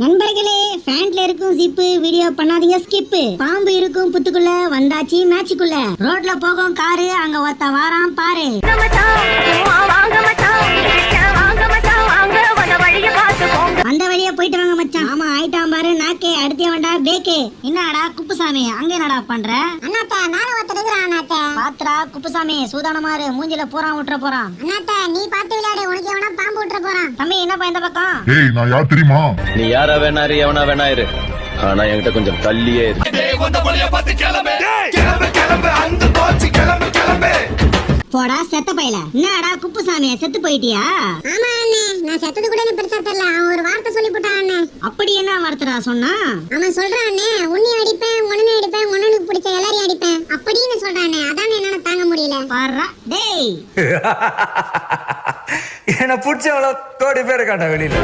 நண்பர்களே ஃபேண்ட்ல இருக்கும் zip video பண்ணாதீங்க ஸ்கிப் பாம்பு இருக்கும் புத்துக்குள்ள வந்தாச்சு மேட்சுக்குள்ள ரோட்ல போகும் காரு அங்க ஒருத்த வாரான் பாரு. வந்த வழிய. அந்த வழியா போயிட்டு வாங்க மச்சான். ஆமா ஆயிட்டான் பாரு நாக்கே அடுத்த வேண்டா பேக்கு என்னடா குப்புசாமி அங்க என்னடா பண்ற? அண்ணாத்த மேல ஒருத்தர் இருக்கிறான் அண்ணாத்த. பாத்துடா குப்புசாமி சூதானமாரு மூஞ்சில பூரா விட்டுற போறான். அண்ணாத்த நீ பார்த்து விளையாடு உனக்கு எவனா போறான் தம்பி என்னப்பா இந்த பக்கம்? ஏய் நான் யார் தெரியுமா? நீ யாரா வேணா இரு எவனா வேணா இரு. ஆனா என்கிட்ட கொஞ்சம் தள்ளியே இரு. போடா செத்த பையல. என்னடா குப்புசாமி செத்து போயிட்டியா? ஆமா அண்ணே நான் செத்தது கூட எனக்கு பெருசா தெரியல. அவன் ஒரு வார்த்தை சொல்லி போட்டான் அண்ணே. அப்படி என்ன வார்த்தடா சொன்னா? அவன் சொல்றான் அண்ணே உன்னை அடிப்பேன் உடனே அடிப்பேன் உன்னனுக்கு பிடிச்ச எல்லாரையும் அடிப்பேன். அப்படின்னு சொல்றானே அதான் என்னால தாங்க முடியல. பாருடா டேய். என்னை பிடிச்சவளோ கோடி பேர் இருக்காண்டா வெளியில.